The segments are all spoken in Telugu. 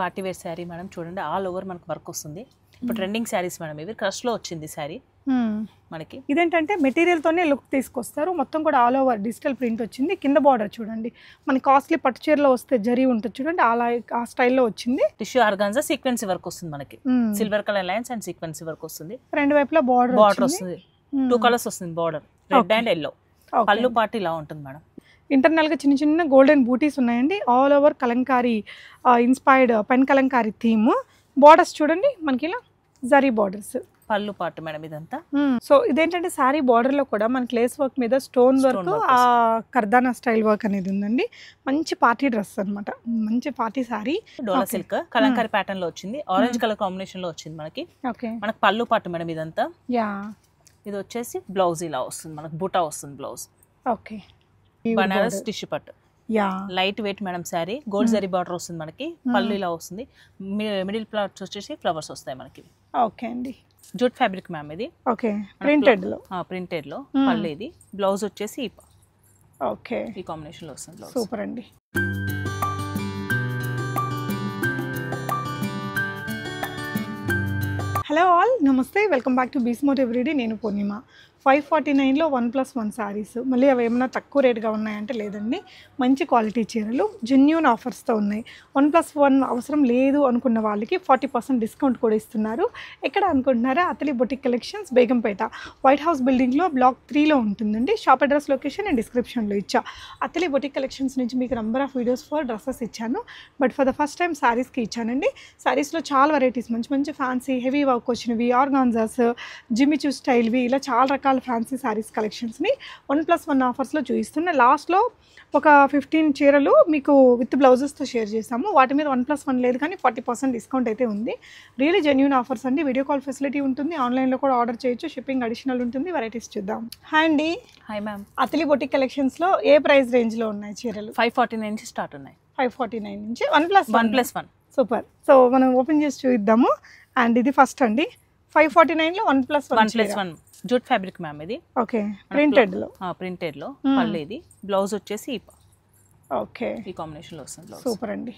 పార్టీ వేర్ శారీ మేడం చూడండి ఆల్ ఓవర్ మనకు వర్క్ వస్తుంది. ఇప్పుడు ట్రెండింగ్ శారీస్ మేడం ఇవి క్రష్లో వచ్చింది శారీ మనకి. ఇదేంటంటే మెటీరియల్ తోనే లుక్ తీసుకొస్తారు. మొత్తం కూడా ఆల్ ఓవర్ డిజిటల్ ప్రింట్ వచ్చింది. కింద బార్డర్ చూడండి. మన కాస్ట్లీ పట్టు చీరలో వస్తే జరీ ఉంటుంది చూడండి. అలా ఆ స్టైల్లో వచ్చింది. టిష్యూ ఆర్గాన్జా సీక్వెన్సీ వర్క్ వస్తుంది మనకి. Silver colour lines and sequence work వస్తుంది. రెండు వైపులా బార్డర్ బార్డర్ వస్తుంది. టూ కలర్స్ వస్తుంది బార్డర్ రెడ్ అండ్ ఎల్లో పళ్ళు పార్టీ ఇలా ఉంటుంది మేడం. ఇంటర్నల్గా చిన్న చిన్న గోల్డెన్ బూటీస్ ఉన్నాయండి. All over Kalamkari inspired pen Kalamkari theme. Borders చూడండి మనకి ఇలా జరీ బార్డర్స్. పళ్ళు పార్ట్ మేడం ఇదంతా. సో ఇదేంటంటే శారీ బార్డర్లో కూడా మనకి లేస్ వర్క్ మీద స్టోన్ వర్క్ ఆ కర్దానా స్టైల్ వర్క్ అనేది ఉందండి. మంచి పార్టీ డ్రెస్ అన్నమాట. మంచి పార్టీ శారీ. డోలా. సిల్క్ కలంకారీ ప్యాటర్న్లో వచ్చింది. ఆరెంజ్ కలర్ కాంబినేషన్లో వచ్చింది మనకి. ఓకే. మనకి పళ్ళు పార్ట్ మేడం ఇదంతా. యా. ఇది వచ్చేసి బ్లౌజ్ ఇలా వస్తుంది మనకు బుటా వస్తుంది బ్లౌజ్. ఓకే. బనారస్ టిష్యూ పట్టు. Yeah light weight madam sari gold zari border వస్తుంది మనకి పళ్ళు ఇలా వస్తుంది. మిడిల్ ప్లాట్స్ వచ్చేసి ఫ్లవర్స్ వస్తాయి మనకి. ఓకే అండి. జూట్ ఫ్యాబ్రిక్ మ్యామ్ ఇది. ఓకే ప్రింటెడ్లో? ప్రింటెడ్లో. Hmm. పళ్ళు ఇది. బ్లౌజ్ వచ్చేసి ఓకే ఈ కాంబినేషన్లో వస్తుంది సూపర్ అండి. హలో ఆల్ నమస్తే వెల్కమ్ బ్యాక్ టు బీస్మోట్ ఎవ్రీడే నేను పూర్ణిమ. ఫైవ్ ఫార్టీ నైన్లో వన్ ప్లస్ వన్ శారీస్. మళ్ళీ అవి ఏమైనా తక్కువ రేట్గా ఉన్నాయంటే లేదండి. మంచి క్వాలిటీ చీరలు జెన్యున్ ఆఫర్స్తో ఉన్నాయి. వన్ ప్లస్ వన్ అవసరం లేదు అనుకున్న వాళ్ళకి ఫార్టీ పర్సెంట్ డిస్కౌంట్ కూడా ఇస్తున్నారు. ఎక్కడ అనుకుంటున్నారా? Athali boutique collections Begumpet. White House బిల్డింగ్లో బ్లాక్ త్రీలో ఉంటుందండి. షాప్ అడ్రస్ లొకేషన్ నేను డిస్క్రిప్షన్లో ఇచ్చా. అతలి బొటిక్ కలెక్షన్స్ నుంచి మీకు number of videos for dresses ఇచ్చాను. But for the first time శారీస్కి ఇచ్చానండి. శారీస్లో చాలా వెరైటీస్ మంచి మంచి ఫ్యాన్సీ హెవీ వర్క్ వచ్చినవి ఆర్గాన్జాస్ జిమ్మిచూ స్టైల్వి ఇలా చాలా రకాల ఫ్యాన్సీ శారీస్ కలెక్షన్స్ని వన్ ప్లస్ వన్ ఆఫర్స్లో చూపిస్తున్న లాస్ట్లో ఒక ఫిఫ్టీన్ చీరలు మీకు విత్ బ్లౌజెస్తో షేర్ చేస్తాము. వాటి మీద వన్ ప్లస్ వన్ లేదు కానీ ఫార్టీ పర్సెంట్ డిస్కౌంట్ అయితే ఉంది. రియలీ జెన్యున్ ఆఫర్స్ అండి. వీడియో కాల్ ఫెసిలిటీ ఉంటుంది. ఆన్లైన్లో కూడా ఆర్డర్ చేయొచ్చు. షిప్పింగ్ అడిషనల్ ఉంటుంది. వెరైటీస్ చూద్దాం. హాయ్ అండి. హాయ్ మ్యామ్ అతలి బొటిక్ కలెక్షన్స్లో ఏ ప్రైస్ రేంజ్లో ఉన్నాయి చీరలు? ఫైవ్ ఫార్టీ నైన్ నుంచి స్టార్ట్ ఉన్నాయి. ఫైవ్ ఫార్టీ నైన్ నుంచి. One plus one plus one super so మనం ఓపెన్ చేసి చూద్దాము అండ్ ఇది ఫస్ట్ అండి. ఫైవ్ ఫార్టీ నైన్లో one plus one plus one. Jute fabric ma'am ఇది. ఓకే ప్రింటెడ్లో? Hmm. పళ్ళు ఇది. బ్లౌజ్ వచ్చేసి ఓకే. ఈ కాంబినేషన్లో వస్తుంది సూపర్ అండి.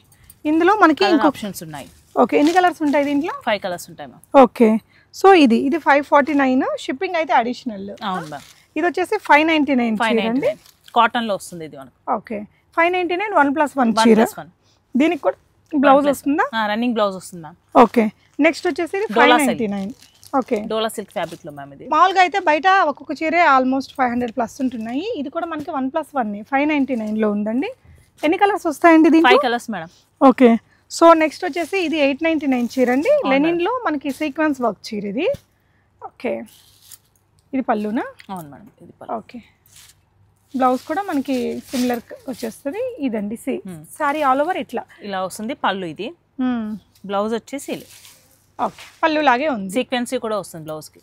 ఇందులో మనకి ఆప్షన్స్ ఉన్నాయి. ఓకే ఎన్ని కలర్స్ ఉంటాయి దీంట్లో? ఫైవ్ కలర్స్ ఉంటాయి మ్యామ్. ఓకే. సో ఇది ఇది ఫైవ్ ఫార్టీ నైన్ షిప్పింగ్ అయితే అడిషనల్. అవును మ్యామ్. ఇది వచ్చేసి five ninety nine five ninety అండి నైన్. కాటన్లో వస్తుంది ఇది మనకు. Okay. Five ninety nine one plus one one చీర. Plus one. దీనికి కూడా బ్లౌజ్. వస్తుందా? రన్నింగ్ బ్లౌజ్ వస్తుంది ఓకే. నెక్స్ట్ వచ్చేసి five Dola silk. Ninety nine okay. Dola silk ఫ్యాబ్రిక్లో మ్యామ్ ఇది. మామూలుగా అయితే బయట ఒక్కొక్క చీరే ఆల్మోస్ట్ ఫైవ్ హండ్రెడ్ ప్లస్ ఉంటున్నాయి. ఇది కూడా మనకి one plus one five ninety నైన్లో ఉందండి. ఎన్ని కలర్స్ వస్తాయండి దీంట్లో? Five colours madam. Okay. So next వచ్చేసి ఇది ఎయిట్ నైంటీ నైన్ చీర అండి. లెనిన్లో మనకి సీక్వెన్స్ వర్క్ చీర ఇది. ఓకే. ఇది పళ్ళునా? అవును మేడం ఇది. ఓకే. బ్లౌజ్ కూడా మనకి సిమిలర్ వచ్చేస్తుంది. ఇదండి సి. సారీ ఆల్ ఓవర్ ఇట్లా. ఇలా వస్తుంది పళ్ళు ఇది. బ్లౌజ్ వచ్చేసి ఓకే. పళ్ళు లాగే ఉంది. సీక్వెన్సీ కూడా వస్తుంది బ్లౌజ్కి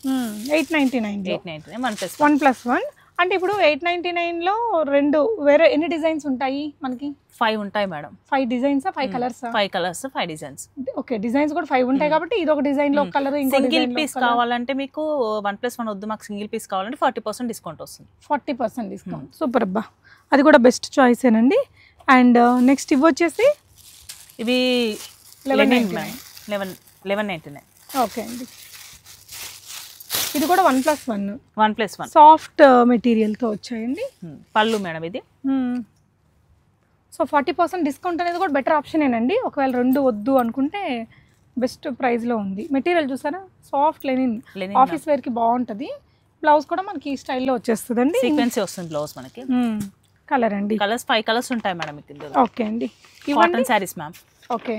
eight ninety nine eight ninety nine one plus one. Plus one. అంటే ఇప్పుడు ఎయిట్ నైంటీ నైన్లో రెండు వేరే ఎన్ని డిజైన్స్ ఉంటాయి మనకి? ఫైవ్ ఉంటాయి madam. Five డిజైన్సా five colours? Five colours five designs. Okay designs కూడా ఫైవ్ ఉంటాయి కాబట్టి ఇది ఒక డిజైన్లో కలర్ ఇంకో సింగిల్ పీస్ కావాలంటే మీకు వన్ ప్లస్ వన్ వద్దు మాకు సింగిల్ పీస్ కావాలంటే ఫార్టీ పర్సెంట్ డిస్కౌంట్ వస్తుంది. Forty percent discount. సూపర్ అబ్బా. అది కూడా బెస్ట్ చాయిస్ ఏనండి అండ్ నెక్స్ట్ ఇవి వచ్చేసి? ఇవి 11.99. Eleven eleven ninety nine okay అండి. ఇది కూడా one plus one. One plus one. Soft మెటీరియల్తో వచ్చాయండి. పళ్ళు మేడం ఇది. సో ఫార్టీ పర్సెంట్ డిస్కౌంట్ అనేది కూడా బెటర్ ఆప్షనేనండి. ఒకవేళ రెండు వద్దు అనుకుంటే బెస్ట్ ప్రైస్లో ఉంది. మెటీరియల్ చూసారా? Soft Lenin. ఆఫీస్ వేర్కి బాగుంటుంది. బ్లౌజ్ కూడా మనకి ఈ స్టైల్లో వచ్చేస్తుందండి. సీక్వెన్సీ వస్తుంది బ్లౌజ్ మనకి. కలర్ అండి. కలర్స్ ఫైవ్ కలర్స్ ఉంటాయి మేడం ఇందులో. ఓకే అండి. Cotton saris ma'am. Okay.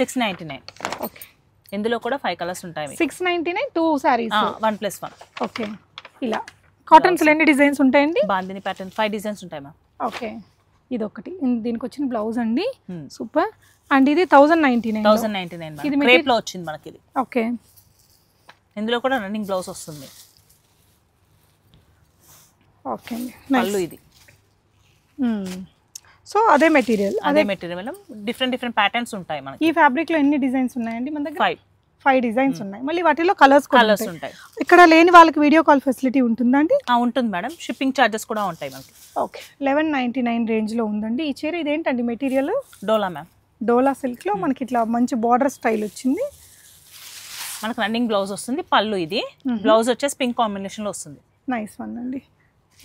Six ninety nine. Okay. ఇందులో కూడా ఫైవ్ కలర్స్ ఉంటాయి. Six ninety nine two saris one plus one okay. ఇలా. కాటన్స్ ఎన్ని డిజైన్స్ ఉంటాయండి? బాందిని ప్యాటర్న్ ఫైవ్ డిజైన్స్ ఉంటాయి మ్యామ్ ఓకే. ఇది ఒకటి దీనికి వచ్చిన బ్లౌజ్ అండి సూపర్ అండ్ ఇది thousand ninety nine thousand ninety nine ఇది మ్యామ్ రేప్లో వచ్చింది మనకి ఇది ఓకే. ఇందులో కూడా రన్నింగ్ బ్లౌజ్ వస్తుంది. ఓకే అండి. ఇది. సో అదే మెటీరియల్ అదే material madam. Different different patterns ఉంటాయి మనకి. ఈ ఫ్యాబ్రిక్లో ఎన్ని డిజైన్స్ ఉన్నాయండి మన దగ్గర? ఫైవ్ ఫైవ్ డిజైన్స్ ఉన్నాయి. మళ్ళీ వాటిలో కలర్స్ కలర్స్ ఉంటాయి. ఇక్కడ లేని వాళ్ళకి వీడియో కాల్ ఫెసిలిటీ ఉంటుందా అండి? ఆ, ఉంటుంది మేడం. షిప్పింగ్ ఛార్జెస్ కూడా ఉంటాయి మనకి. ఓకే లెవెన్ నైంటీ నైన్ రేంజ్లో ఉందండి. ఈ చీర ఇదేంటండి మెటీరియల్? డోలా మ్యామ్. డోలా సిల్క్లో మనకి ఇట్లా మంచి బార్డర్ స్టైల్ వచ్చింది. మనకు రన్నింగ్ బ్లౌజ్ వస్తుంది పళ్ళు ఇది. బ్లౌజ్ వచ్చేసి పింక్ కాంబినేషన్లో వస్తుంది. నైస్ వన్ అండి.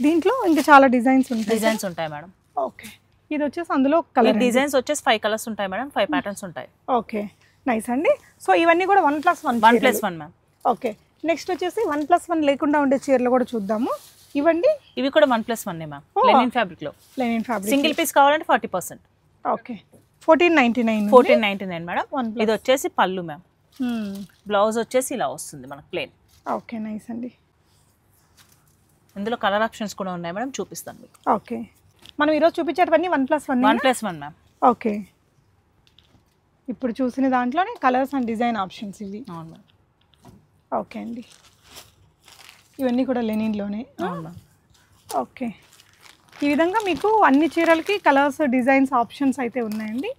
దీంట్లో ఇంకా చాలా డిజైన్స్ ఉంటాయి డిజైన్స్ ఉంటాయి మేడం. ఓకే ఇది వచ్చేసి అందులో కలర్ డిజైన్స్ వచ్చేసి ఫైవ్ కలర్స్ ఉంటాయి మేడం. ఫైవ్ ప్యాటర్న్స్ ఉంటాయి. ఓకే. నైస్ అండి. సో ఇవన్నీ కూడా one plus one one plus one ma'am okay next వచ్చేసి వన్ ప్లస్ వన్ లేకుండా ఉండే చీరలు కూడా చూద్దాము. ఇవ్వండి ఇవి కూడా one plus one ma'am. Linen ఫ్యాబ్రిక్లో. లెనిన్ ఫ్యాబ్రిక్ సింగిల్ పీస్ కావాలంటే forty percent okay fourteen ninety nine fourteen ninety nine madam plus. ఇది వచ్చేసి పళ్ళు మ్యామ్ బ్లౌజ్ వచ్చేసి ఇలా వస్తుంది మనకు ప్లేన్ ఓకే నైస్ అండి. ఇందులో కలర్ ఆప్షన్స్ కూడా ఉన్నాయి మేడం చూపిస్తాను మీకు. ఓకే మనం ఈరోజు చూపించేటవన్నీ one plus one one plus one ma'am okay. ఇప్పుడు చూసిన దాంట్లోనే కలర్స్ అండ్ డిజైన్ ఆప్షన్స్ ఇవి. అవును మ్యామ్ ఓకే అండి. ఇవన్నీ కూడా లెనిన్లోనే. ఓకే. ఈ విధంగా మీకు అన్ని చీరలకి కలర్స్ డిజైన్స్ ఆప్షన్స్ అయితే ఉన్నాయండి.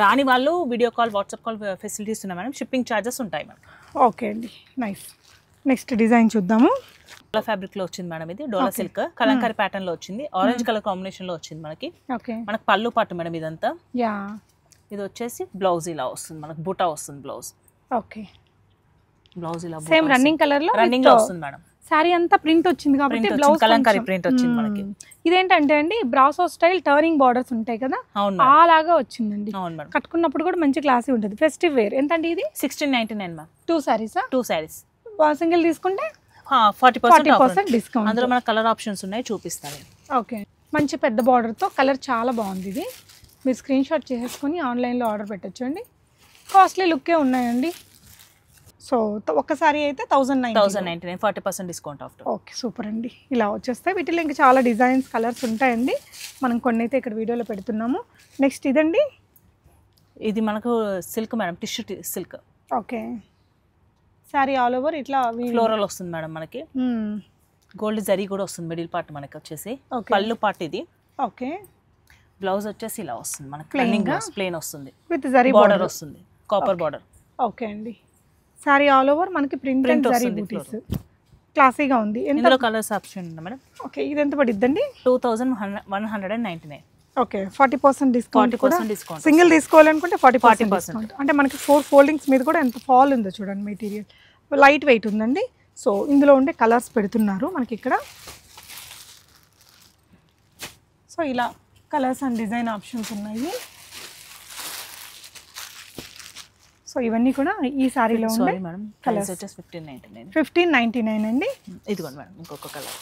రాని వాళ్ళు video call WhatsApp call facilities ఉన్నాయి మేడం షిప్పింగ్ ఛార్జెస్ ఉంటాయి మేడం ఓకే అండి. నైస్. నెక్స్ట్ డిజైన్ చూద్దాము. డోలా ఫ్యాబ్రిక్లో వచ్చింది మేడం ఇది. డోలా సిల్క్ కలంకారీ ప్యాటర్న్లో వచ్చింది. ఆరెంజ్ కలర్ కాంబినేషన్లో వచ్చింది మనకి. మనకు పళ్ళు పట్టు మేడం ఇదంతా. ఇది వచ్చేసి బ్లౌజ్ ఇలా వస్తుంది మనకు. బుటా వస్తుంది బ్లౌజ్ ఓకే బ్లౌజ్ ఇలా సేమ్ రన్నింగ్ కలర్లో రన్నింగ్లో వస్తుంది మేడం. శారీ అంతా ప్రింట్ వచ్చింది కాబట్టి బ్లౌజ్ కలంకారీ print వచ్చింది మనకి. ఇదేంటంటే అండి బ్రాసో స్టైల్ టర్నింగ్ బార్డర్స్ ఉంటాయి కదా? అలాగా వచ్చిందండి. అవును మేడం. కట్టుకున్నప్పుడు కూడా మంచి క్లాసీ ఉంటుంది. ఫెస్టివ్ వేర్ ఎంతండి ఇది? Sixteen ninety nine ma'am two సారీసా two saris single తీసుకుంటే? Forty percent discount. అందులో మనకు కలర్ ఆప్షన్స్ ఉన్నాయి చూపిస్తాను ఓకే. మంచి పెద్ద బార్డర్తో కలర్ చాలా బాగుంది ఇది. మీరు స్క్రీన్ షాట్ చేసేసుకొని ఆన్లైన్లో ఆర్డర్ పెట్టచ్చు అండి. కాస్ట్లీ లుక్కే ఉన్నాయండి. సో ఒక్కసారి అయితే thousand nine thousand ninety nine forty percent discount after okay super అండి. ఇలా వచ్చేస్తాయి. వీటిలో ఇంకా చాలా డిజైన్స్ కలర్స్ ఉంటాయండి. మనం కొన్ని అయితే ఇక్కడ వీడియోలో పెడుతున్నాము. నెక్స్ట్ ఇదండి? ఇది మనకు silk madam tissue silk okay sari all over ఇట్లా ఫ్లోరల్ వస్తుంది మేడం మనకి. గోల్డ్ జరీ కూడా వస్తుంది మిడిల్ పార్ట్ మనకి వచ్చేసి. పళ్ళు పార్ట్ ఇది. ఓకే బ్లౌజ్ వచ్చేసి ఇలా వస్తుంది మనకి. ప్లేన్ వస్తుంది. విత్ జరీ బార్డర్ వస్తుంది. కాపర్ బార్డర్ ఓకే అండి. శారీ ఆల్ ఓవర్ మనకి ప్రింట్ అండ్ జరీ బూటీస్ క్లాసీగా ఉంది. ఇందులో కలర్స్ ఆప్షన్ ఉంది మేడం? ఓకే ఇది ఎంత పడిద్దండి? Two thousand one hundred and ninety nine okay forty percent discount forty percent discount. Single తీసుకోవాలనుకుంటే ఫార్టీ పర్సెంట్ 40%. డిస్కౌంట్. అంటే మనకి ఫోర్ ఫోల్డింగ్స్ మీద కూడా ఎంత ఫాల్ ఉందో చూడండి మెటీరియల్. లైట్ వెయిట్ ఉందండి. సో ఇందులో ఉండే కలర్స్ పెడుతున్నారు మనకి ఇక్కడ. సో ఇలా కలర్స్ అండ్ డిజైన్ ఆప్షన్స్ ఉన్నాయి. సో ఇవన్నీ కూడా ఈ సారీలో ఉండే కలర్స్. వచ్చేసి fifteen ninety nine fifteen ninety nine అండి. ఇదిగోండి మేడం ఇంకొక కలర్.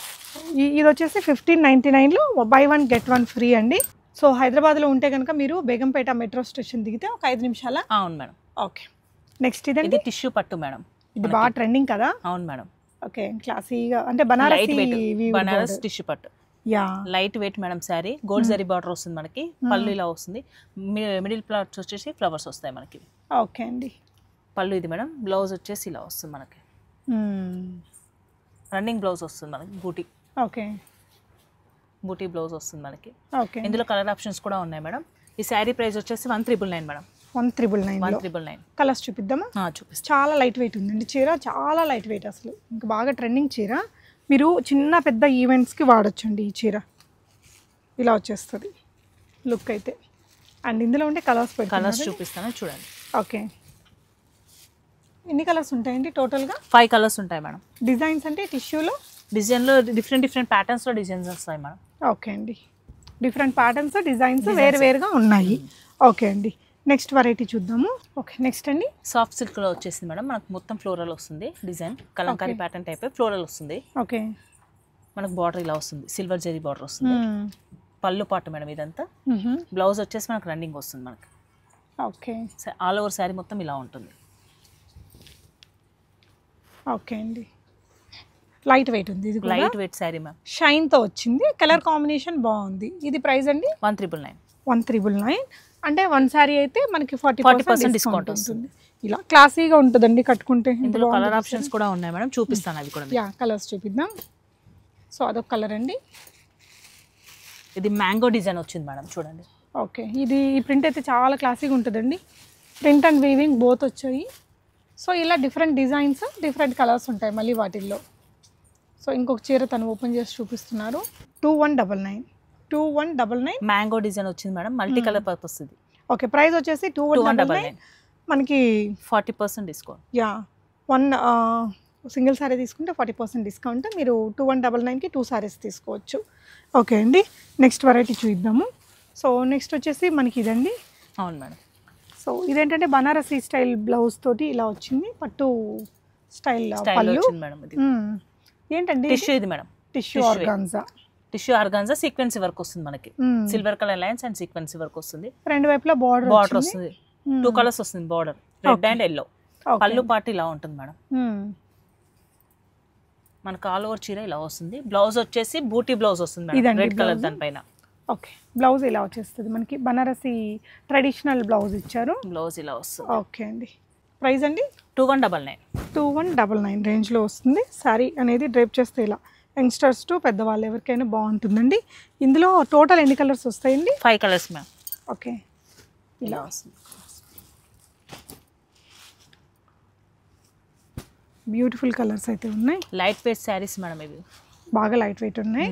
ఇది వచ్చేసి ఫిఫ్టీన్ నైంటీ నైన్లో buy one get one free అండి. సో హైదరాబాద్లో ఉంటే కనుక మీరు బేగంపేట మెట్రో స్టేషన్ దిగితే ఒక ఐదు నిమిషాల అవును మేడం. ఓకే. నెక్స్ట్ ఇదండి? ఇది టిష్యూ పట్టు మేడం. ఇది బాగా ట్రెండింగ్ కదా? అవును మేడం. ఓకే క్లాసీగా అంటే బనారసి బనారస్ టిష్యూ పట్టు. Yeah. Light weight madam sari. Gold zari border వస్తుంది మనకి. పళ్ళు ఇలా వస్తుంది. మిడిల్ ప్లాట్స్ వచ్చేసి ఫ్లవర్స్ వస్తాయి మనకి. ఓకే అండి. పళ్ళు ఇది మేడం. బ్లౌజ్ వచ్చేసి ఇలా వస్తుంది మనకి. రన్నింగ్ బ్లౌజ్ వస్తుంది మనకి బూటీ. ఓకే. బూటీ బ్లౌజ్ వస్తుంది మనకి. ఓకే. ఇందులో కలర్ ఆప్షన్స్ కూడా ఉన్నాయి మేడం. ఈ శారీ ప్రైస్ వచ్చేసి one triple nine madam. One triple one నైన్లో త్రిబుల్ నైన్. కలర్స్ చూపిద్దామా? చూపిస్తాను చాలా లైట్ వెయిట్ ఉందండి చీర చాలా లైట్ వెయిట్ అసలు. ఇంకా బాగా ట్రెండింగ్ చీర. మీరు చిన్న పెద్ద ఈవెంట్స్కి వాడొచ్చండి ఈ చీర. ఇలా వచ్చేస్తుంది. లుక్ అయితే. అండ్ ఇందులో ఉండే కలర్స్ కలర్స్ చూపిస్తాను చూడండి. ఓకే. ఎన్ని కలర్స్ ఉంటాయండి టోటల్గా ఫైవ్ కలర్స్ ఉంటాయి మేడం. డిజైన్స్ అంటే టిష్యూలో డిజైన్లో డిఫరెంట్ డిఫరెంట్ ప్యాటర్న్స్లో డిజైన్స్ వస్తాయి మేడం. ఓకే అండి. డిఫరెంట్ ప్యాటర్న్స్ డిజైన్స్ వేరు వేరుగా ఉన్నాయి. ఓకే అండి. నెక్స్ట్ వెరైటీ చూద్దాము. ఓకే నెక్స్ట్ అండి. సాఫ్ట్ సిల్క్లో వచ్చేసింది మేడం. మనకు మొత్తం ఫ్లోరల్ వస్తుంది. Design Kalamkari. Pattern type floral వస్తుంది. ఓకే. మనకు బార్డర్ ఇలా వస్తుంది. సిల్వర్ జరీ బార్డర్ వస్తుంది. పళ్ళు పాటు మేడం ఇదంతా. బ్లౌజ్ వచ్చేసి మనకు రన్నింగ్ వస్తుంది మనకి. ఓకే. ఆల్ ఓవర్ శారీ మొత్తం ఇలా ఉంటుంది. ఓకే అండి. లైట్ వెయిట్ ఉంది ఇది లైట్ వెయిట్ శారీ మ్యామ్. షైన్తో వచ్చింది. కలర్ కాంబినేషన్ బాగుంది. ఇది ప్రైస్ అండి? One triple nine. One triple nine. అంటే వన్ శారీ అయితే మనకి ఫార్టీ 40% పర్సెంట్ డిస్కౌంట్ ఉంటుంది. ఇలా క్లాసీగా ఉంటుందండి కట్టుకుంటే. ఇందులో కలర్ ఆప్షన్స్ కూడా ఉన్నాయి మేడం. చూపిస్తాను అవి కూడా. యా కలర్స్ చూపిద్దాం. సో అదొక కలర్ అండి. ఇది మ్యాంగో డిజైన్ వచ్చింది మేడం. చూడండి. ఓకే ఇది ఈ ప్రింట్ అయితే చాలా క్లాసీగా ఉంటుందండి. ప్రింట్ అండ్ వీవింగ్ బోత్ వచ్చాయి. సో ఇలా డిఫరెంట్ డిజైన్స్ డిఫరెంట్ కలర్స్ ఉంటాయి మళ్ళీ వాటిల్లో. సో ఇంకొక చీర తను ఓపెన్ చేసి చూపిస్తున్నారు. Two one double nine two one double nine mango design వచ్చింది మేడం. మల్టీ కలర్ పర్పస్ ఇది. ఓకే ప్రైస్ వచ్చేసి two one one double nine మనకి forty percent discount yeah one single sari తీసుకుంటే ఫార్టీ పర్సెంట్ డిస్కౌంట్ మీరు టూ వన్ డబల్ నైన్కి టూ సారీస్ తీసుకోవచ్చు. ఓకే అండి. నెక్స్ట్ వెరైటీ చూద్దాము. సో నెక్స్ట్ వచ్చేసి మనకి ఇదండి. అవును మేడం. సో ఇదేంటంటే బనారసీ స్టైల్ బ్లౌజ్ తోటి ఇలా వచ్చింది. పట్టు స్టైల్ పళ్ళు. వచ్చింది మేడం ఇది. మ్మ్. ఏంటండి? టిష్యూ ఇది madam. Tissue. Organza tissue organza sequence work వస్తుంది మనకి. Silver colour lines and sequence work వస్తుంది. రెండు వైపులా బార్డర్ బార్డర్ వస్తుంది. టూ కలర్స్ వస్తుంది బార్డర్ రెడ్ అండ్ ఎల్లో పళ్ళు పాటు ఇలా ఉంటుంది మేడం. మనకు ఆల్ ఓవర్ చీర ఇలా వస్తుంది. బ్లౌజ్ వచ్చేసి బూటీ బ్లౌజ్ వస్తుంది మేడం. Red colour. దానిపైన ఓకే బ్లౌజ్ ఇలా వచ్చేస్తుంది. మనకి బనారసీ ట్రెడిషనల్ బ్లౌజ్ ఇచ్చారు. బ్లౌజ్ ఇలా వస్తుంది. ఓకే అండి. ప్రైస్ అండి? Two one double nine two one double nine రేంజ్లో వస్తుంది. శారీ అనేది డ్రైప్ చేస్తే ఇలా. యంగ్స్టర్స్ టు పెద్దవాళ్ళు ఎవరికైనా బాగుంటుందండి. ఇందులో టోటల్ ఎన్ని కలర్స్ వస్తాయండి? ఫైవ్ కలర్స్ మ్యామ్ ఓకే ఇలా వస్తుంది. బ్యూటిఫుల్ కలర్స్ అయితే ఉన్నాయి. లైట్ వెయిట్ శారీస్ మేడం ఇవి. బాగా లైట్ వెయిట్ ఉన్నాయి.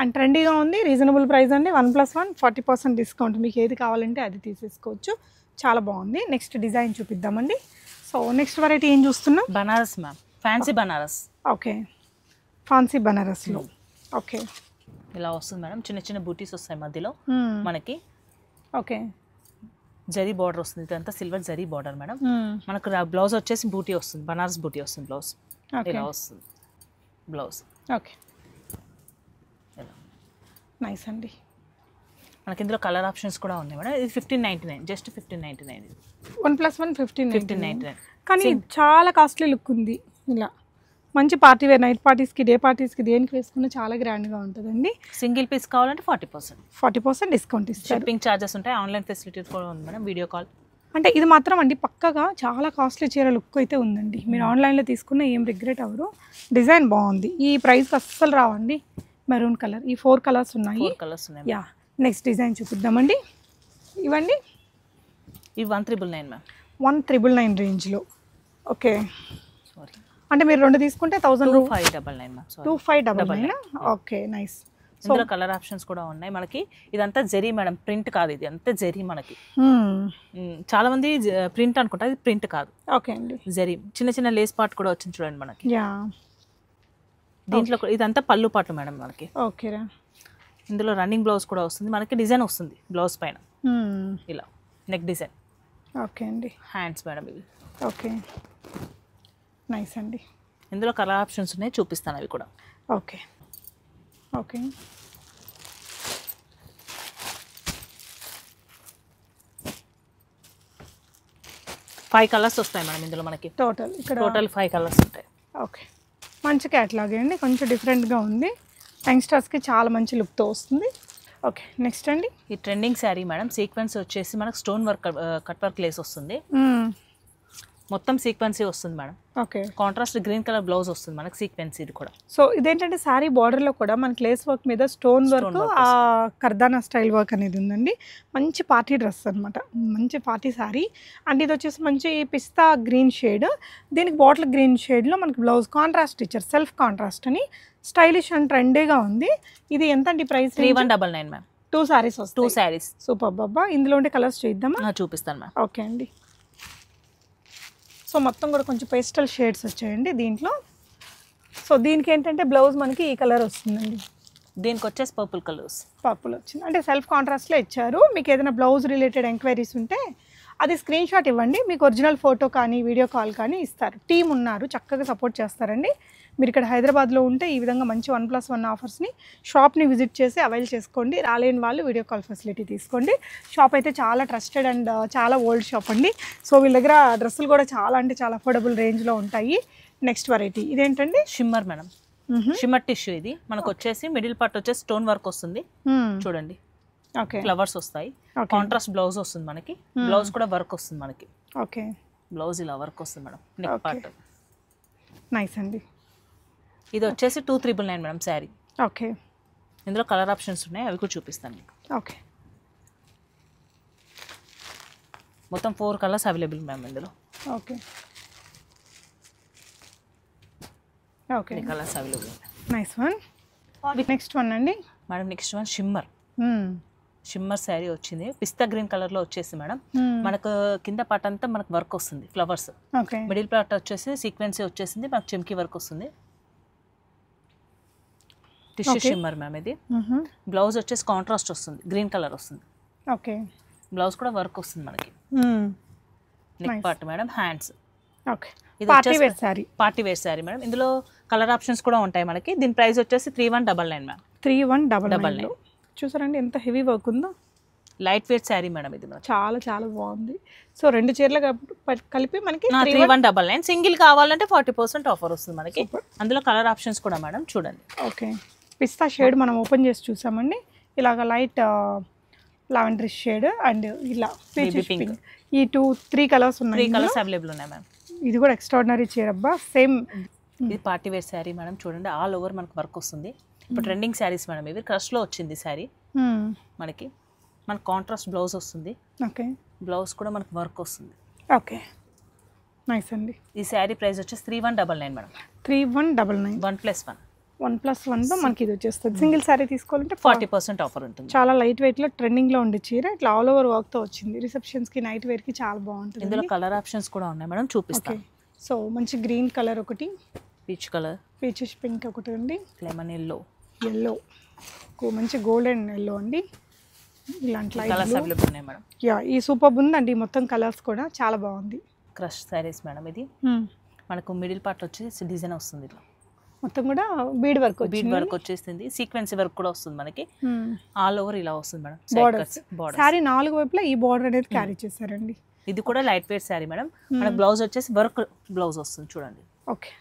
అండ్ ట్రెండీగా ఉంది రీజనబుల్ ప్రైస్ అండి. One plus one forty percent discount మీకు ఏది కావాలంటే అది తీసేసుకోవచ్చు. చాలా బాగుంది. నెక్స్ట్ డిజైన్ చూపిద్దామండి. సో నెక్స్ట్ వెరైటీ ఏం చూస్తున్నాం? Banaras ma'am. Fancy Banaras. Okay. Fancy బనారస్లో okay. ఇలా వస్తుంది మేడం. చిన్న చిన్న బూటీస్ వస్తాయి మధ్యలో. మ్మ్. మనకి ఓకే. జరీ బార్డర్ వస్తుంది. ఇదంతా సిల్వర్ జరీ బార్డర్ మేడం. మ్మ్. మనకు బ్లౌజ్ వచ్చేసి బూటీ వస్తుంది. బనారస్ బూటీ వస్తుంది బ్లౌజ్. ఇలా వస్తుంది బ్లౌజ్. ఓకే. నైస్ అండి. మనకి ఇందులో కలర్ ఆప్షన్స్ కూడా ఉన్నాయి మేడం. ఇది fifteen ninety nine just fifteen ninety nine one plus one fifteen fifteen ninety nine కానీ చాలా కాస్ట్లీ లుక్ ఉంది ఇలా. మంచి పార్టీ వేర్ నైట్ పార్టీస్కి డే పార్టీస్కి దేనికి వేసుకున్నా చాలా గ్రాండ్గా ఉంటుందండి. సింగిల్ పీస్ కావాలంటే forty percent forty percent discount ఇస్తారు. షిప్పింగ్ ఛార్జెస్ ఉంటాయి ఆన్లైన్ ఫెసిలిటీస్ కూడా ఉంది మేడం వీడియో కాల్ అంటే ఇది మాత్రం అండి పక్కగా చాలా కాస్ట్లీ చీర లుక్ అయితే ఉందండి. మీరు ఆన్లైన్లో తీసుకున్న ఏం రిగ్రెట్ అవ్వరు. డిజైన్ బాగుంది. ఈ ప్రైస్ అస్సలు రావండి. మెరూన్ కలర్ ఈ ఫోర్ కలర్స్ ఉన్నాయి. కలర్స్ ఉన్నాయి. యా నెక్స్ట్ డిజైన్ చూపిద్దామండి. ఇవండి ఇవి one triple nine ma'am. One triple nine రేంజ్లో. ఓకే. సారీ అంటే మీరు రెండు తీసుకుంటే thousand two five double nine ma'am two five double nine okay nice ఇందులో కలర్ ఆప్షన్స్ కూడా ఉన్నాయి మనకి. ఇదంతా జరీ మేడం ప్రింట్ కాదు ఇది. అంతా జరీ మనకి. మ్, చాలా మంది ప్రింట్ అనుకుంటారు ఇది ప్రింట్ కాదు. ఓకే అండి. జరీ. చిన్న చిన్న లేస్ పార్ట్ కూడా వచ్చింది చూడండి మనకి. యా దీంట్లో ఇదంతా పళ్ళు పాటు మేడం మనకి. ఓకే రా. ఇందులో రన్నింగ్ బ్లౌజ్ కూడా వస్తుంది. మనకి డిజైన్ వస్తుంది బ్లౌజ్ పైన. మ్మ్. ఇలా నెక్ డిజైన్ ఓకే అండి. హ్యాండ్స్ మేడం ఇవి. ఓకే నైస్ అండి. ఇందులో కలర్ ఆప్షన్స్ ఉన్నాయి చూపిస్తాను అవి కూడా. ఓకే ఓకే ఫైవ్ కలర్స్ వస్తాయి మేడం ఇందులో మనకి. టోటల్ ఇక్కడ టోటల్ ఫైవ్ కలర్స్ ఉంటాయి. ఓకే మంచి క్యాటలాగ్ అండి. కొంచెం డిఫరెంట్గా ఉంది. యంగ్స్టర్స్కి చాలా మంచి లుక్తో వస్తుంది. ఓకే నెక్స్ట్ అండి. ఈ ట్రెండింగ్ శారీ మేడం సీక్వెన్స్ వచ్చేసి మనకు stone work cut work lace వస్తుంది. మొత్తం సీక్వెన్సీ వస్తుంది madam. Okay. Contrast green colour blouse వస్తుంది మనకి సీక్వెన్స్ ఇది కూడా. సో ఇదేంటంటే శారీ బార్డర్లో కూడా మనకి లేస్ వర్క్ మీద స్టోన్ వర్క్ కర్దానా స్టైల్ వర్క్ అనేది ఉందండి. మంచి పార్టీ డ్రెస్ అనమాట మంచి పార్టీ శారీ అండ్ ఇది వచ్చేసి మంచి పిస్తా గ్రీన్ షేడ్ దీనికి బాటిల్ గ్రీన్ షేడ్లో మనకి బ్లౌజ్ కాంట్రాస్ట్ ఇచ్చారు. సెల్ఫ్ కాంట్రాస్ట్ అని. స్టైలిష్ అండ్ ట్రెండీగా ఉంది. ఇది ఎంత అండి price three one double nine ma'am two saris two saris super బాబా ఇందులో ఉండే కలర్స్ చూద్దామా చూపిస్తాను మ్యామ్ ఓకే అండి. సో మొత్తం కూడా కొంచెం పేస్టల్ షేడ్స్ వచ్చాయండి దీంట్లో. సో దీనికి ఏంటంటే బ్లౌజ్ మనకి ఈ కలర్ వస్తుందండి. దీనికి వచ్చేసి పర్పుల్ కలర్స్. పర్పుల్ వచ్చింది. అంటే సెల్ఫ్ కాంట్రాస్ట్లో ఇచ్చారు. మీకు ఏదైనా బ్లౌజ్ రిలేటెడ్ ఎంక్వైరీస్ ఉంటే అది స్క్రీన్ షాట్ ఇవ్వండి. మీకు ఒరిజినల్ ఫోటో కానీ వీడియో కాల్ కానీ ఇస్తారు. టీం ఉన్నారు. చక్కగా సపోర్ట్ చేస్తారండి. మీరు ఇక్కడ హైదరాబాద్లో ఉంటే ఈ విధంగా మంచి వన్ ప్లస్ వన్ ఆఫర్స్ని షాప్ని విజిట్ చేసి అవైల్ చేసుకోండి. రాలేని వాళ్ళు వీడియో కాల్ ఫెసిలిటీ తీసుకోండి. షాప్ అయితే చాలా ట్రస్టెడ్ అండ్ చాలా ఓల్డ్ షాప్ అండి. సో వీళ్ళ దగ్గర డ్రెస్సులు కూడా చాలా అంటే చాలా అఫోర్డబుల్ రేంజ్లో ఉంటాయి. నెక్స్ట్ వెరైటీ ఇదేంటండి? Shimmer madam. షిమ్మర్ టిష్యూ ఇది. మనకు వచ్చేసి మిడిల్ పార్ట్ వచ్చేసి స్టోన్ వర్క్ వస్తుంది. చూడండి. ఓకే. ఫ్లవర్స్ వస్తాయి. కాంట్రాస్ట్ బ్లౌజ్ వస్తుంది మనకి. బ్లౌజ్ కూడా వర్క్ వస్తుంది మనకి. ఓకే. బ్లౌజ్ ఇలా వర్క్ వస్తుంది మేడం. నెక్. పార్ట్. నైస్ అండి. ఇది వచ్చేసి two triple nine madam sari okay ఇందులో కలర్ ఆప్షన్స్ ఉన్నాయి అవి కూడా చూపిస్తాను మీకు. ఓకే మొత్తం ఫోర్ కలర్స్ అవైలబుల్ మ్యామ్ ఇందులో. Okay okay colours available nice one next one అండి. Madam next one shimmer shimmer sari వచ్చింది. పిస్తా గ్రీన్ కలర్లో వచ్చేసి మేడం మనకు కింద పాట అంతా మనకు వర్క్ వస్తుంది ఫ్లవర్స్ ఓకే మిడిల్ పార్ట్ వచ్చేసి సీక్వెన్సీ వచ్చేసింది మనకు చెమ్కి వర్క్ వస్తుంది. టిష్యూ. షిమ్మర్ మ్యామ్ ఇది. బ్లౌజ్ వచ్చేసి కాంట్రాస్ట్ వస్తుంది గ్రీన్ కలర్ వస్తుంది. ఓకే. బ్లౌజ్ కూడా వర్క్ వస్తుంది మనకి. Neck. Part madam hands okay. ఇది party wear sari party wear sari madam ఇందులో కలర్ ఆప్షన్స్ కూడా ఉంటాయి మనకి. దీని ప్రైస్ వచ్చేసి three one double nine ma'am. Three one double double చూసారండి ఎంత హెవీ వర్క్ ఉందో? లైట్ వెయిట్ శారీ మేడం ఇది చాలా చాలా బాగుంది. సో రెండు చీరలు కలిపి మనకి three one double nine. Single కావాలంటే ఫార్టీ పర్సెంట్ ఆఫర్ వస్తుంది మనకి. అందులో కలర్ ఆప్షన్స్ కూడా మేడం చూడండి. ఓకే. పిస్తా షేడ్ మనం ఓపెన్ చేసి చూసామండి. ఇలాగ లైట్ లావెండర్ షేడ్ అండ్ ఇలా. పింక్. ఈ టూ త్రీ కలర్స్ త్రీ ఉన్నాయి కలర్స్ అవైలబుల్ ఉన్నాయి మ్యామ్. ఇది కూడా ఎక్స్ట్రాడినరీ చీర అబ్బా. సేమ్ ఇది పార్టీ వేర్ శారీ మేడం. చూడండి ఆల్ ఓవర్ మనకు వర్క్ వస్తుంది. ఇప్పుడు ట్రెండింగ్ శారీస్ మేడం. ఇవి క్రష్లో వచ్చింది శారీ. మనకి మనకు కాంట్రాస్ట్ బ్లౌజ్ వస్తుంది. ఓకే. బ్లౌజ్ కూడా మనకు వర్క్ వస్తుంది. ఓకే. నైస్ అండి. ఈ శారీ ప్రైస్ వచ్చేసి three one double nine madam. Three one double nine. One plus one. One plus వన్లో మనకి ఇది వచ్చేస్తుంది. సింగిల్ శారీ తీసుకోవాలంటే ఫార్టీ పర్సెంట్ ఆఫర్ ఉంటుంది. చాలా లైట్ వెయిట్లో ట్రెండింగ్లో ఉండే చీర. ఇట్లా ఆల్ ఓవర్ వర్క్తో వచ్చింది. రిసెప్షన్స్కి నైట్ వేర్కి చాలా బాగుంటుంది. ఇందులో కలర్ ఆప్షన్స్ కూడా ఉన్నాయి మేడం ఓకే. చూపిస్తాను సో మంచి గ్రీన్ కలర్ ఒకటి. Peach colour. పీచెస్ పింక్ ఒకటి ఉంది. Lemon yellow. ఎల్లో. మంచి గోల్డెన్ ఎల్లో అండి. ఇలాంటి లైట్ కలర్స్ అవైలబుల్ ఉన్నాయి మేడం. యా ఈ సూపర్ ఉందండి మొత్తం కలర్స్ కూడా చాలా బాగుంది. క్రష్ శారీస్ మేడం ఇది. మనకు మిడిల్ పార్ట్ వచ్చేసి డిజైన్ వస్తుంది ఇట్లా. మొత్తం కూడా బీడ్ వర్క్ బీడ్ వర్క్ వచ్చేసింది. సీక్వెన్సీ వర్క్ కూడా వస్తుంది మనకి. ఆల్ ఓవర్ ఇలా వస్తుంది మేడం. బార్డర్స్ బార్డర్ శారీ నాలుగు వైపులా ఈ బార్డర్ అనేది క్యారీ చేశారండి. ఇది కూడా లైట్ వెయిట్ శారీ మేడం మనకు బ్లౌజ్ వచ్చేసి వర్క్ బ్లౌజ్ వస్తుంది చూడండి. ఓకే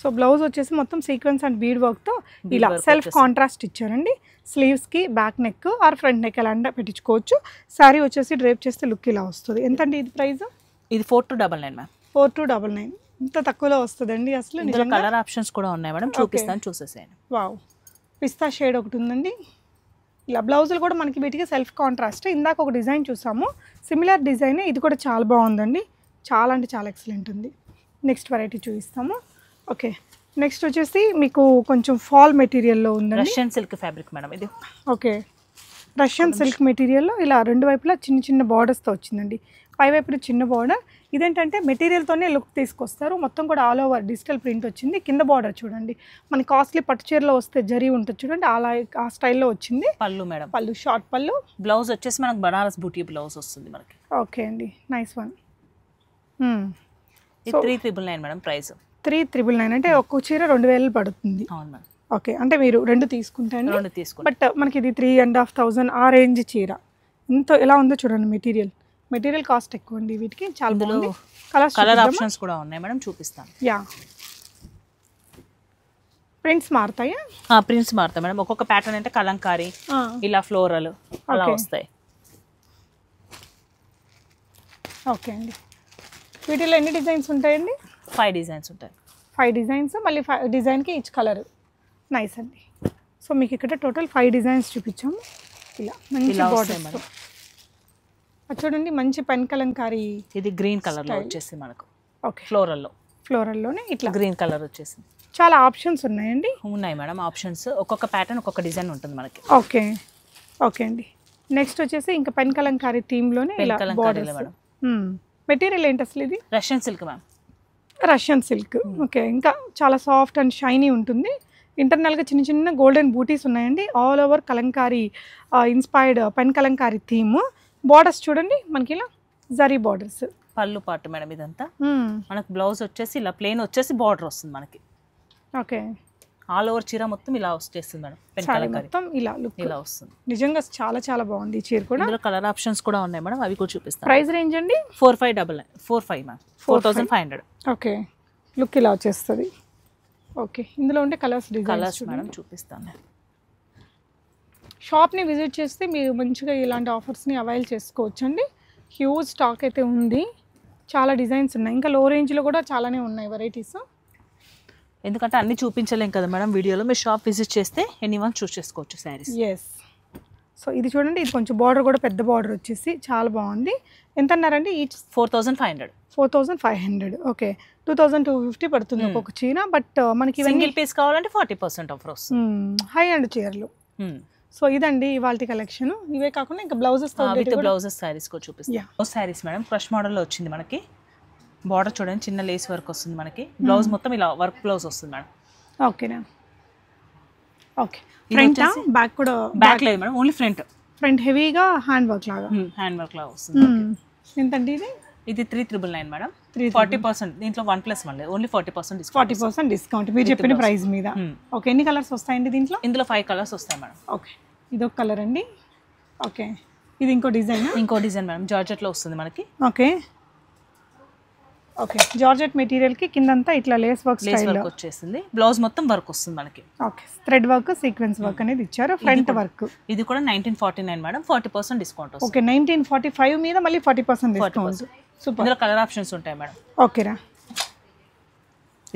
సో బ్లౌజ్ వచ్చేసి మొత్తం సీక్వెన్స్ అండ్ బీడ్ వర్క్తో ఇలా సెల్ఫ్. కాంట్రాస్ట్ ఇచ్చారండి. స్లీవ్స్కి back neck or front neck ఎలా అంటే పెట్టించుకోవచ్చు. శారీ వచ్చేసి డ్రేప్ చేస్తే లుక్ ఇలా వస్తుంది. ఎంత అండి ఇది ప్రైస్ ఇది four two double nine ma'am four two double nine ఇంత తక్కువలో వస్తుందండి అసలు ఇందులో కలర్ ఆప్షన్స్ కూడా ఉన్నాయి మేడం. చూపిస్తాను చూసేసేయండి. వావ్. పిస్తా షేడ్ ఒకటి ఉందండి. ఇలా బ్లౌజులు కూడా మనకి వీటికి సెల్ఫ్ కాంట్రాస్ట్. ఇందాక ఒక డిజైన్ చూసాము. Similar design. ఇది కూడా చాలా బాగుందండి. చాలా అంటే చాలా ఎక్సలెంట్ ఉంది. నెక్స్ట్ వెరైటీ చూపిస్తాము. ఓకే. నెక్స్ట్ వచ్చేసి మీకు కొంచెం ఫాల్ మెటీరియల్లో ఉందండి. రష్యన్ సిల్క్ ఫ్యాబ్రిక్ మేడం ఇది. ఓకే. రష్యన్ సిల్క్ మెటీరియల్లో ఇలా రెండు వైపులా చిన్న చిన్న బార్డర్స్తో వచ్చిందండి. పై వైపున చిన్న బార్డర్ ఇదేంటంటే మెటీరియల్తోనే లుక్ తీసుకొస్తారు. మొత్తం కూడా ఆల్ ఓవర్ డిజిటల్ ప్రింట్ వచ్చింది. కింద బార్డర్ చూడండి. మన కాస్ట్లీ పట్టు చీరలో వస్తే జరీ ఉంటుంది చూడండి. అలా ఆ స్టైల్లో వచ్చింది. పళ్ళు మేడం. పళ్ళు షార్ట్ పళ్ళు. బ్లౌజ్ వచ్చేసి మనకు బనారస్ బూటీ బ్లౌజ్ వస్తుంది మనకి. ఓకే అండి. Nice one three triple nine madam price three triple nine అంటే ఒక్కో చీర రెండు వేలు పడుతుంది. అవును మేడం. ఓకే అంటే మీరు రెండు తీసుకుంటే రెండు తీసుకుంటాం. బట్ మనకి ఇది త్రీ అండ్ హాఫ్ థౌజండ్ ఆ రేంజ్ చీర. ఎంత ఎలా ఉందో చూడండి మెటీరియల్ మెటీరియల్ కాస్ట్ ఎక్కువ అండి వీటికి. చాలా బాగుంది. కలర్స్ కలర్ ఆప్షన్స్ కూడా ఉన్నాయి మేడం చూపిస్తాను. యా. ప్రింట్స్ మారుతాయా? ప్రింట్స్ మారుతాయి మేడం. ఒక్కొక్క ప్యాటర్న్ అంటే కలంకారీ ఇలా ఫ్లోరల్ అలా. వస్తాయి. ఓకే అండి. వీటిలో ఎన్ని డిజైన్స్ ఉంటాయండి? ఫైవ్ డిజైన్స్ ఉంటాయి. ఫైవ్ డిజైన్స్ మళ్ళీ ఫైవ్ డిజైన్కి ఈచ్ కలర్ నైస్ అండి. సో మీకు ఇక్కడ టోటల్ ఫైవ్ డిజైన్స్ చూపించాము. ఇలా మంచి మేడం. చూడండి మంచి పెన్ కలంకారీ ఇది గ్రీన్ కలర్లో వచ్చేసి మనకు. ఓకే. ఫ్లోరల్లో ఫ్లోరల్లోనే ఇట్లా. గ్రీన్ కలర్ వచ్చేసింది. చాలా ఆప్షన్స్ ఉన్నాయండి? ఉన్నాయి మేడం ఆప్షన్స్. ఒక్కొక్క ప్యాటర్న్ ఒక్కొక్క డిజైన్ ఉంటుంది మనకి. ఓకే. ఓకే అండి. నెక్స్ట్ వచ్చేసి ఇంకా పెన్ కలంకారీ థీమ్లోనే ఇలా బార్డర్స్ మేడం. మెటీరియల్ ఏంటి అసలు ఇది? Russian silk ma'am. Russian silk. Okay. ఇంకా చాలా సాఫ్ట్ అండ్ షైనీ ఉంటుంది. ఇంటర్నల్గా చిన్న చిన్న గోల్డెన్ బూటీస్ ఉన్నాయండి. All over Kalamkari inspired pen Kalamkari theme. Borders చూడండి మనకి ఇలా జరీ బార్డర్స్ పళ్ళు పాటు మేడం ఇదంతా. మనకు బ్లౌజ్ వచ్చేసి ఇలా ప్లేన్ వచ్చేసి బార్డర్ వస్తుంది మనకి. ఓకే ఆల్ ఓవర్ చీర మొత్తం ఇలా వచ్చేస్తుంది మేడం. మొత్తం ఇలా లుక్ ఇలా వస్తుంది. నిజంగా చాలా చాలా బాగుంది ఈ చీర కూడా. ఇందులో కలర్ ఆప్షన్స్ కూడా ఉన్నాయి మేడం అవి కూడా చూపిస్తాను. ప్రైస్ రేంజ్ అండి? Four five double nine four five ma'am four thousand five hundred okay look ఇలా వచ్చేస్తుంది. ఓకే ఇందులో ఉండే కలర్స్ కలర్స్ మేడం చూపిస్తాను. షాప్ని విజిట్ చేస్తే మీరు మంచిగా ఇలాంటి ఆఫర్స్ని అవైల్ చేసుకోవచ్చండి. హ్యూజ్ స్టాక్ అయితే ఉంది. చాలా డిజైన్స్ ఉన్నాయి. ఇంకా లో రేంజ్లో కూడా చాలానే ఉన్నాయి వెరైటీస్ ఎందుకంటే అన్ని చూపించలేం కదా మేడం వీడియోలో. మీరు షాప్ విజిట్ చేస్తే ఎనీ వన్ చూస్ చేసుకోవచ్చు శారీస్ ఎస్ సో ఇది చూడండి ఇది కొంచెం బార్డర్ కూడా పెద్ద బార్డర్ వచ్చేసి చాలా బాగుంది. ఎంత అన్నారండి each four thousand five hundred four thousand five hundred okay two thousand two fifty పడుతుంది Hmm. ఒక్కొక్క చీర బట్ మనకి ఇవన్నీ సింగిల్ పీస్ కావాలంటే ఫార్టీ పర్సెంట్ ఆఫర్ వస్తుంది హై అండ్ చీరలు. Hmm. సో ఇదండి ఇవాళ కలెక్షన్. ఇవే కాకుండా ఇంకా బ్లౌజెస్ విత్ బ్లౌజెస్ శారీస్ కూడా చూపిస్తాం. శారీస్ మేడం క్రష్ మోడల్లో వచ్చింది మనకి. బార్డర్ చూడండి చిన్న లేస్ వర్క్ వస్తుంది మనకి. బ్లౌజ్ మొత్తం ఇలా వర్క్ బ్లౌజ్ వస్తుంది మేడం. ఓకేనా ఓకే. ఫ్రంట్ బ్యాక్ కూడా బ్యాక్ లేదు మేడం ఓన్లీ ఫ్రంట్ ఫ్రంట్ హెవీగా హ్యాండ్ వర్క్ లాగా? హ్యాండ్ వర్క్ లాగా వస్తుంది. మ్మ్. ఎంతండి ఇది? ఇది three triple nine madam. Forty percent. దీంట్లో one plus one only forty percent forty percent discount మీరు చెప్పిన ప్రైస్ మీద. ఓకే ఎన్ని కలర్స్ వస్తాయండి దీంట్లో? ఇందులో ఫైవ్ కలర్స్ వస్తాయి మేడం. ఓకే ఇది ఒక కలర్ అండి. ఓకే ఇది ఇంకో డిజైన్ ఇంకో డిజైన్ మేడం. జార్జెట్లో వస్తుంది మనకి. ఓకే ఓకే జార్జెట్ మెటీరియల్కి కిందంతా ఇట్లా లేస్ వర్క్ లేస్ వర్క్ వచ్చేసింది. బ్లౌజ్ మొత్తం వర్క్ వస్తుంది మనకి. Okay thread work sequence work అనేది ఇచ్చారు. ఫ్రంట్ వర్క్ ఇది కూడా nineteen forty nine madam. Forty percent discount okay nineteen forty five మీద మళ్ళీ ఫార్టీ పర్సెంట్ డిస్కౌంట్ సూపర్. ఇందులో కలర్ ఆప్షన్స్ ఉంటాయి మేడం. ఓకేరా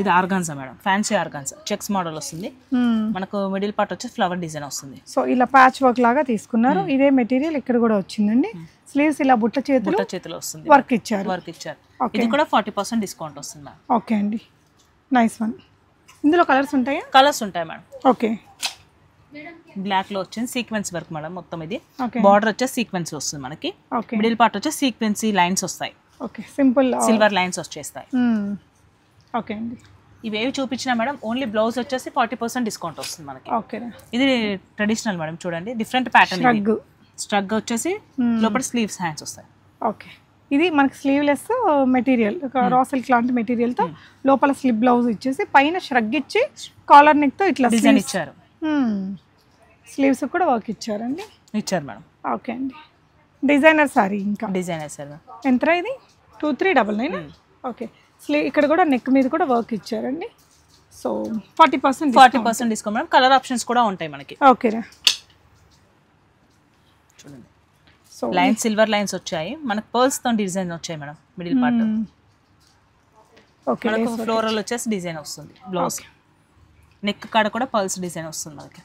ఇది organza madam. Fancy organza. Checks model వస్తుంది. మనకు మిడిల్ పార్ట్ వచ్చి ఫ్లవర్ డిజైన్ వస్తుంది. సో ఇలా ప్యాచ్ వర్క్ లాగా తీసుకున్నారు. ఇదే మెటీరియల్ ఇక్కడ కూడా వచ్చిందండి. స్లీవ్స్ ఇలా బుట్ట చేతులు బుట్ట చేతిలో వస్తుంది. వర్క్ ఇచ్చారు. వర్క్ ఇచ్చారు. ఇది కూడా ఫార్టీ పర్సెంట్ డిస్కౌంట్ వస్తుంది మేడం. ఓకే అండి. నైస్ వన్ ఇందులో కలర్స్ ఉంటాయా? కలర్స్ ఉంటాయి మేడం. ఓకే. బ్లాక్లో వచ్చింది సీక్వెన్స్ వర్క్ మేడం మొత్తం ఇది. బార్డర్ వచ్చే సీక్వెన్స్ వస్తుంది మనకి. మిడిల్ పార్ట్ వచ్చే సీక్వెన్సీ లైన్స్ వస్తాయి. ఓకే సింపుల్ సిల్వర్ లైన్స్ వచ్చేస్తాయి. ఓకే అండి. ఇవేవి చూపించినా మేడం ఓన్లీ బ్లౌజ్ వచ్చేసి ఫార్టీ పర్సెంట్ డిస్కౌంట్ వస్తుంది మనకి. ఓకేరా ఇది ట్రెడిషనల్ మేడం చూడండి. డిఫరెంట్ ప్యాటర్న్ రగ్ స్ట్రగ్ వచ్చేసి లోపల స్లీవ్స్ హ్యాండ్స్ వస్తాయి. ఓకే. ఇది మనకి స్లీవ్లెస్ మెటీరియల్ రా సిల్క్ లాంటి మెటీరియల్తో లోపల స్లిప్ బ్లౌజ్ ఇచ్చేసి పైన ష్రగ్ ఇచ్చి కాలర్ నెక్తో ఇట్లా డిజైన్ ఇచ్చారు. స్లీవ్స్ కూడా వర్క్ ఇచ్చారండి? ఇచ్చారు మేడం. ఓకే అండి. డిజైనర్ సారీ ఇంకా. డిజైన్ వేసారు ఎంత ఇది? Two three double nine okay sleeve ఇక్కడ కూడా నెక్ మీద కూడా వర్క్ ఇచ్చారండి. So forty percent forty percent discount madam. Colour options కూడా ఉంటాయి మనకి. ఓకేరా చూడండి. సో లైన్స్ సిల్వర్ లైన్స్ వచ్చాయి. మనకు పర్ల్స్తో డిజైన్ వచ్చాయి మేడం మిడిల్ పార్ట్ ఓకే మనకు ఫ్లోరల్ వచ్చేసి డిజైన్ వస్తుంది బ్లౌజ్ నెక్ కాడ కూడా పర్ల్స్ డిజైన్ వస్తుంది మనకి.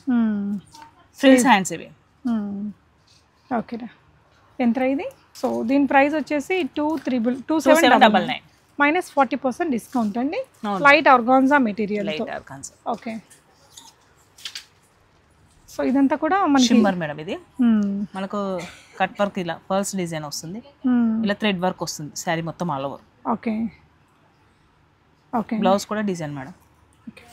ఫ్రిల్స్ హ్యాండ్స్ ఇవి. ఓకేరా ఎంత ఇది? సో దీని ప్రైస్ వచ్చేసి two triple two seven double nine. Minus forty percent discount అండి. Light organza material okay so ఇదంతా కూడా మనకి షిమ్మర్ మేడం ఇది. మ్మ్. మనకు కట్ వర్క్ ఇలా పర్ల్స్ డిజైన్ వస్తుంది. మ్మ్. ఇలా థ్రెడ్ వర్క్ వస్తుంది శారీ మొత్తం all over okay okay blouse కూడా design madam.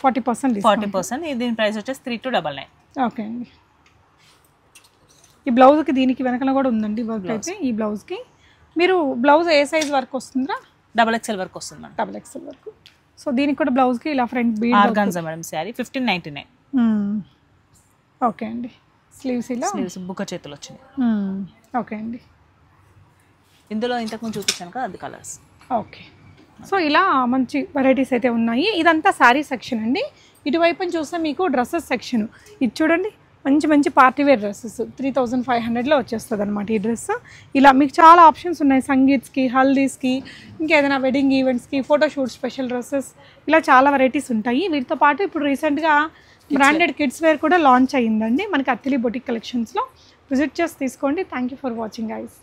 Forty percent forty percent దీని ప్రైస్ వచ్చేసి three two double nine okay అండి ఈ బ్లౌజ్కి దీనికి వెనకాల కూడా ఉందండి వర్క్ అయితే ఈ బ్లౌజ్కి. మీరు బ్లౌజ్ ఏ సైజ్ వర్క్ వస్తుందా డబల్ ఎక్స్ఎల్ వర్క్ వస్తుంది madam. Double XL work. So దీనికి కూడా బ్లౌజ్కి ఇలా front bead organza madam sari fifteen ninety nine okay అండి. స్లీవ్స్ ఇలా? స్లీవ్స్ బుక్క చేతులు మ్మ్. ఓకే అండి. ఇందులో ఇంతకుముందు చూపించాను కదా అది కలర్స్ ఓకే. సో ఇలా మంచి వెరైటీస్ అయితే ఉన్నాయి. ఇదంతా శారీ సెక్షన్ అండి. ఇటువైపు చూస్తే మీకు డ్రెస్సెస్ సెక్షన్ ఇది చూడండి. మంచి మంచి party wear dresses. Three thousand five హండ్రెడ్లో వచ్చేస్తుంది అనమాట ఈ డ్రెస్ ఇలా మీకు చాలా ఆప్షన్స్ ఉన్నాయి. సంగీత్స్కి హల్దీస్కి ఇంకేదైనా వెడ్డింగ్ ఈవెంట్స్కి ఫోటోషూట్ స్పెషల్ డ్రెస్సెస్. ఇలా చాలా వెరైటీస్ ఉంటాయి. వీటితో పాటు ఇప్పుడు రీసెంట్గా బ్రాండెడ్ కిడ్స్ వేర్ కూడా లాంచ్ అయ్యిందండి. మనకి అత్తిలి బొటిక్ కలెక్షన్స్లో. విజిట్ చేసి తీసుకోండి. Thank you for watching ice